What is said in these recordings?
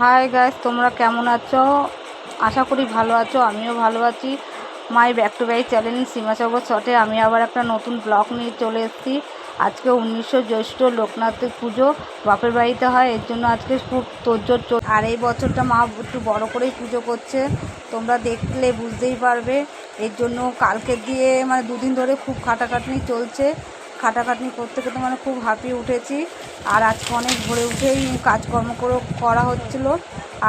Hi guys তোমরা কেমন আছো? আশা করি ভালো আছো, আমিও ভালো আছি। My back to back channel সীমাচগর শটে আমি আবার একটা নতুন ব্লগ নিয়ে চলে এসেছি। আজকে উনিশশো জ্যৈষ্ঠ লোকনাথের পুজো, বাপের বাড়িতে হয়, এর জন্য আজকে খুব তোরজোর চল আর এই বছরটা মা একটু বড় করেই পুজো করছে। তোমরা দেখলে বুঝতেই পারবে, এর জন্য কালকে দিয়ে মানে দুদিন ধরে খুব খাটাখাটনি চলছে। খাটাখাটনি করতে করতে মানে খুব হাঁপিয়ে উঠেছি। আর আজকে অনেক ভোরে উঠেই কাজকর্ম করে করা হচ্ছিল।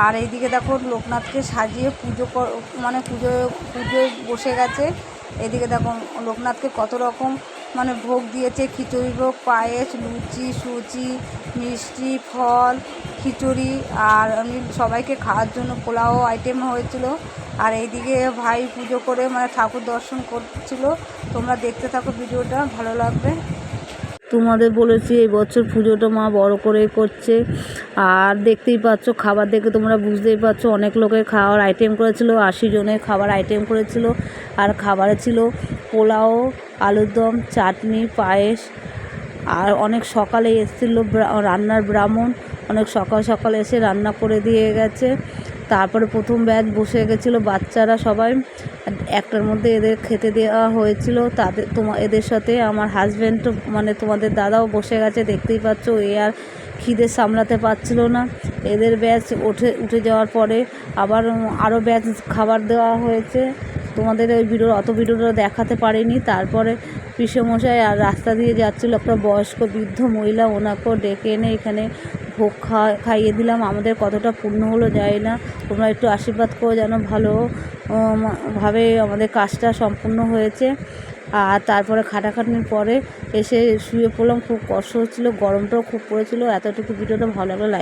আর এইদিকে দেখো লোকনাথকে সাজিয়ে পুজো মানে পুজো, পুজোয় বসে গেছে। এদিকে দেখো লোকনাথকে কত রকম মানে ভোগ দিয়েছে। খিচুড়ি ভোগ, পায়েস, লুচি, সুজি, মিষ্টি, ফল, খিচুড়ি। আর আমি সবাইকে খাওয়ার জন্য পোলাও আইটেম হয়েছিল। আর এইদিকে ভাই পুজো করে মানে ঠাকুর দর্শন করছিল। তোমরা দেখতে থাকো ভিডিওটা, ভালো লাগবে। তোমাদের বলেছি এই বছর পুজোটা মা বড় করেই করছে। আর দেখতেই পাচ্ছ, খাবার দেখে তোমরা বুঝতেই পারছ অনেক লোকের খাওয়ার আইটেম করেছিল, আশি জনের খাবার আইটেম করেছিল। আর খাবারে ছিল পোলাও, আলুর দম, চাটনি, পায়েস। আর অনেক সকালে এসেছিল রান্নার ব্রাহ্মণ। অনেক সকাল সকাল এসে রান্না করে দিয়ে গেছে। তারপরে প্রথম ব্যাচ বসে গেছিল বাচ্চারা সবাই। একটার মধ্যে এদের খেতে দেওয়া হয়েছিল। তাদের তোমা, এদের সাথে আমার হাজব্যান্ড মানে তোমাদের দাদাও বসে গেছে, দেখতেই পাচ্ছ এ আর খিদে সামলাতে পারছিল না। এদের ব্যাচ উঠে উঠে যাওয়ার পরে আবার আরও ব্যাচ খাবার দেওয়া হয়েছে। তোমাদের ওই ভিডিও অত ভিডিওটা দেখাতে পারিনি। তারপরে পিসেমশাই আর রাস্তা দিয়ে যাচ্ছিল একটা বয়স্ক বৃদ্ধ মহিলা, ওনাকেও ডেকে এনে এখানে ভোগ খা খাইয়ে দিলাম। আমাদের কতটা পূর্ণ হলো যায় না। তোমরা একটু আশীর্বাদ করো যেন ভালো ভাবে আমাদের কাজটা সম্পূর্ণ হয়েছে। আর তারপরে খাটাখাটনির পরে এসে শুয়ে পড়লাম। খুব কষ্ট হচ্ছিল, গরমটাও খুব পড়েছিল। এতটুকু ভিডিওটা ভালো লাগল লাইক